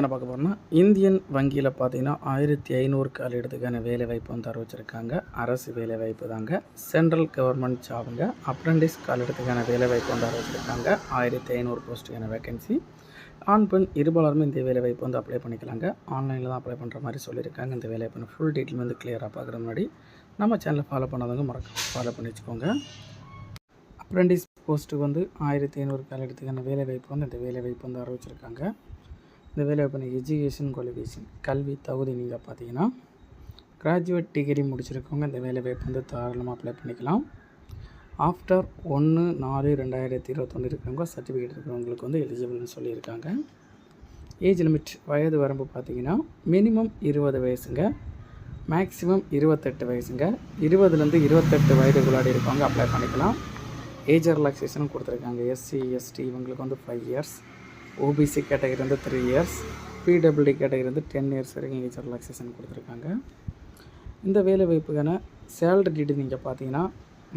என்ன பார்க்க போகிறோம்னா இந்தியன் வங்கியில் பார்த்தீங்கன்னா ஆயிரத்தி ஐநூறு கால் இடத்துக்கான வேலை வாய்ப்பு வந்து அறிவிச்சிருக்காங்க. அரசு வேலை வாய்ப்பு தாங்க. சென்ட்ரல் கவர்மெண்ட் ஜாபுங்க. அப்ரண்டிஸ் கால் இடத்துக்கான வேலை வாய்ப்பு வந்து அறிவிச்சிருக்காங்க. ஆயிரத்தி ஐநூறு போஸ்ட்டுக்கான வேகன்சி. ஆண் பெண் இருபாலருமே இந்த வேலை வாய்ப்பு வந்து அப்ளை பண்ணிக்கலாங்க. ஆன்லைனில் தான் அப்ளை பண்ணுற மாதிரி சொல்லியிருக்காங்க இந்த வேலை வாய்ப்பு ஃபுல் டீட்டெயில் வந்து கிளியராக பார்க்குற முன்னாடி நம்ம சேனலை ஃபாலோ பண்ணாதவங்க மறக்க ஃபாலோ பண்ணி வச்சுக்கோங்க. அப்ரெண்டிஸ் போஸ்ட்டுக்கு வந்து ஆயிரத்தி ஐநூறு காலிடத்துக்கான வேலை வாய்ப்பு வந்து இந்த வேலை வாய்ப்பு வந்து அறிவிச்சிருக்காங்க. இந்த வேலை பண்ண எஜுகேஷன் குவாலிஃபிகேஷன் கல்வி தகுதி நீங்கள் பார்த்தீங்கன்னா கிராஜுவேட் டிகிரி முடிச்சிருக்கவங்க இந்த வேலை வாய்ப்பு வந்து தாராளமாக அப்ளை பண்ணிக்கலாம். ஆஃப்டர் ஒன்று நாலு ரெண்டாயிரத்தி இருபத்தொன்று இருக்கிறவங்க சர்டிஃபிகேட் இருக்கிறவங்களுக்கு வந்து எலிஜிபிள்னு சொல்லியிருக்காங்க. ஏஜ் லிமிட் வயது வரம்பு பார்த்தீங்கன்னா மினிமம் இருபது வயசுங்க மேக்ஸிமம் இருபத்தெட்டு வயசுங்க இருபதுலேருந்து இருபத்தெட்டு வயதுக்குள்ளாடி இருக்கவங்க அப்ளை பண்ணிக்கலாம். ஏஜ் ரிலாக்ஸேஷனும் கொடுத்துருக்காங்க. எஸ்சி எஸ்டி இவங்களுக்கு வந்து ஃபைவ் இயர்ஸ் ஓபிசி கேட்டகரி வந்து த்ரீ இயர்ஸ் பிடபிள்யூடி கேட்டகரி வந்து டென் இயர்ஸ் வரைக்கும் ஏஜ் ரிலாக்ஸேஷன் கொடுத்துருக்காங்க. இந்த வேலை வாய்ப்புக்கான சேலரி டீட்டு நீங்கள் பார்த்தீங்கன்னா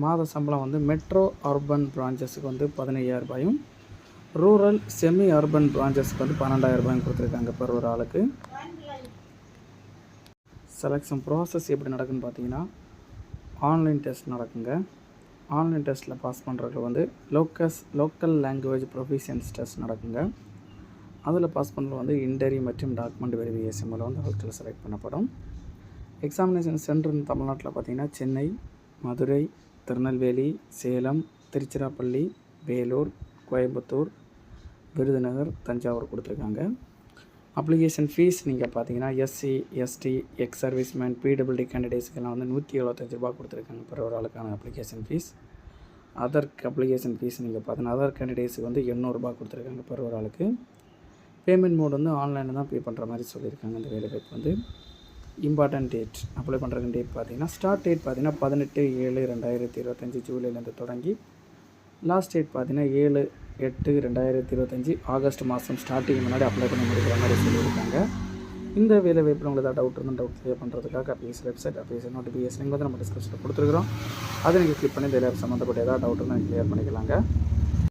மாத சம்பளம் வந்து மெட்ரோ அர்பன் பிரான்ச்சஸுக்கு வந்து பதினையாயிரம் ரூபாயும் ரூரல் செமி அர்பன் பிரான்ச்சஸ்க்கு வந்து பன்னெண்டாயிரம் ரூபாயும் கொடுத்துருக்காங்க பெர் ஒரு ஆளுக்கு. செலெக்ஷன் ப்ராசஸ் எப்படி நடக்குன்னு பார்த்தீங்கன்னா ஆன்லைன் டெஸ்ட் நடக்குங்க. ஆன்லைன் டெஸ்ட்டில் பாஸ் பண்ணுறதுக்கு வந்து locus local language proficiency test நடக்குங்க. அதில் பாஸ் பண்ணுறது வந்து இன்டரி மற்றும் டாக்குமெண்ட் வெரிஃபிகேஷன் மூலம் வந்து ஆட்கள் செலக்ட் பண்ணப்படும். எக்ஸாமினேஷன் சென்டர் தமிழ்நாட்டில் பார்த்தீங்கன்னா சென்னை மதுரை திருநெல்வேலி சேலம் திருச்சிராப்பள்ளி வேலூர் கோயம்புத்தூர் விருதுநகர் தஞ்சாவூர் கொடுத்துருக்காங்க. அப்ளிகேஷன் ஃபீஸ் நீங்கள் பார்த்தீங்கன்னா SC ST ex serviceman PWD கேண்டிடேட்ஸ்க்கெல்லாம் வந்து நூற்றி எழுபத்தஞ்சு ரூபா கொடுத்துருக்காங்க per ஒரு ஆளுக்கான application fee other application fee நீங்கள் பார்த்தீங்கன்னா அதர் கேண்டிடேட்ஸுக்கு வந்து எண்ணூறுரூபா கொடுத்துருக்காங்க per ஒரு ஆளுக்கு. பேமெண்ட் மோட் வந்து ஆன்லைனில் தான் பே பண்ணுற மாதிரி சொல்லியிருக்காங்க இந்த வேலை வாய்ப்பு வந்து. இம்பார்ட்டன்ட் டேட் அப்ளை பண்ணுறதுக்கு டேட் பார்த்தீங்கன்னா ஸ்டார்ட் டேட் பார்த்தீங்கன்னா பதினெட்டு ஏழு ரெண்டாயிரத்தி இருபத்தஞ்சி ஜூலைலேருந்து தொடங்கி லாஸ்ட் டேட் பார்த்தீங்கன்னா ஏழு எட்டு ரெண்டாயிரத்தி இருபத்தஞ்சி ஆகஸ்ட் மாதம் ஸ்டார்டிங் முன்னாடி அப்ளை பண்ணி முடிக்கிற மாதிரி சொல்லியிருக்காங்க. இந்த வேலை வாய்ப்பில் உங்களுக்கு ஏதாவது டவுட் இருந்தால் டவுட் கிளியர் பண்ணுறதுக்காக அபிஎஸ் வெப்சைட் அபிஎஸ் நோட்டிஃபிகேஷன் வந்து நம்ம டிஸ்கிரிப்ஷனில் கொடுத்துருக்குறோம். அதை நீங்கள் கிளிக் பண்ணி இந்த வேலை சம்மந்தப்பட்ட ஏதாவது டவுட் இருந்தால் கிளியர் பண்ணிக்கலாங்க.